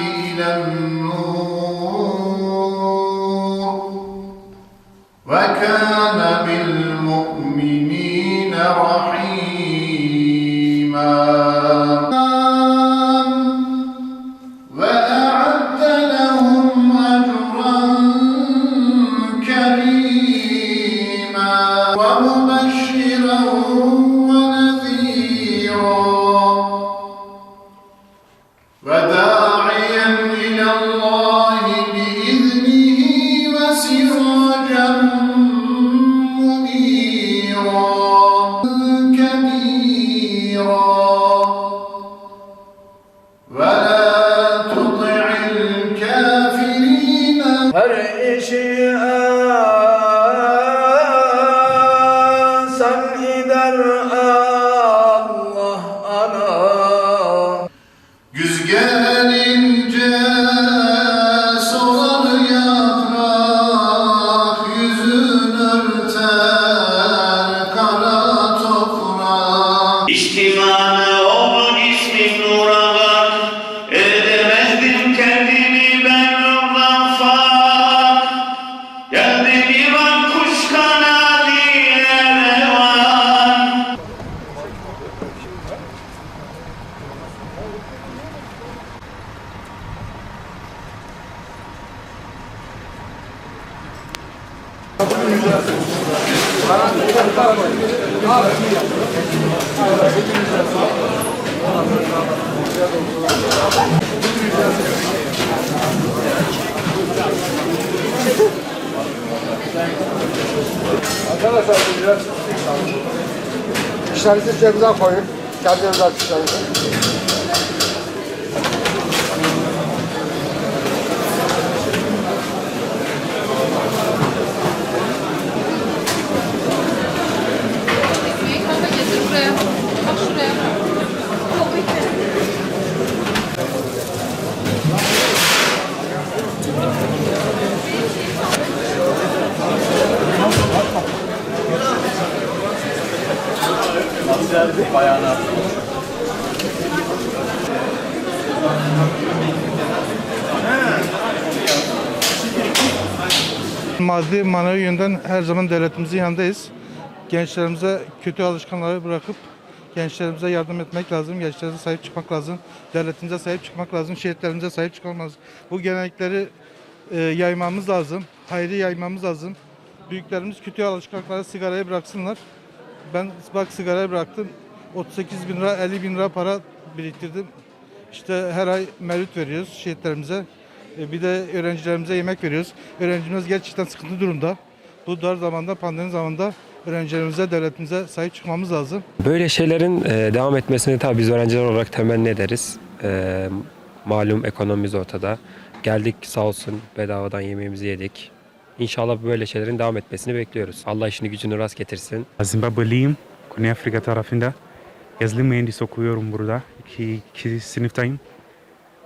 إلى النور. وكان بالمؤمنين رحيما. ومبشرا Arkadaşlar biraz işlerinizi cebinize koyun. Kendinize işlerinizi. Maddi manevi yönden her zaman devletimizin yanındayız. Gençlerimize kötü alışkanlıkları bırakıp gençlerimize yardım etmek lazım. Gençlerimize sahip çıkmak lazım. Devletimize sahip çıkmak lazım. Şehitlerimize sahip çıkmamız lazım. Bu gelenekleri e, yaymamız lazım. Hayrı yaymamız lazım. Büyüklerimiz kötü alışkanlıkları sigarayı bıraksınlar. Ben bak sigarayı bıraktım. 38 bin lira, 50 bin lira para biriktirdim. İşte her ay mevlüt veriyoruz şehitlerimize. E, Bir de öğrencilerimize yemek veriyoruz. Öğrencimiz gerçekten sıkıntı durumda. Bu dar zamanda, pandemi zamanında öğrencilerimize, devletimize sahip çıkmamız lazım. Böyle şeylerin e, devam etmesini tabii biz öğrenciler olarak temenni ederiz. E, malum ekonomimiz ortada. Geldik sağ olsun bedavadan yemeğimizi yedik. İnşallah böyle şeylerin devam etmesini bekliyoruz. Allah işini gücünü rast getirsin. Zimbabwe'liyim. Güney Afrika tarafında. Yazılı mühendis okuyorum burada. İki, iki sınıftayım.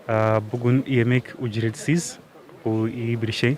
Ee, bugün yemek ücretsiz. Bu iyi bir şey.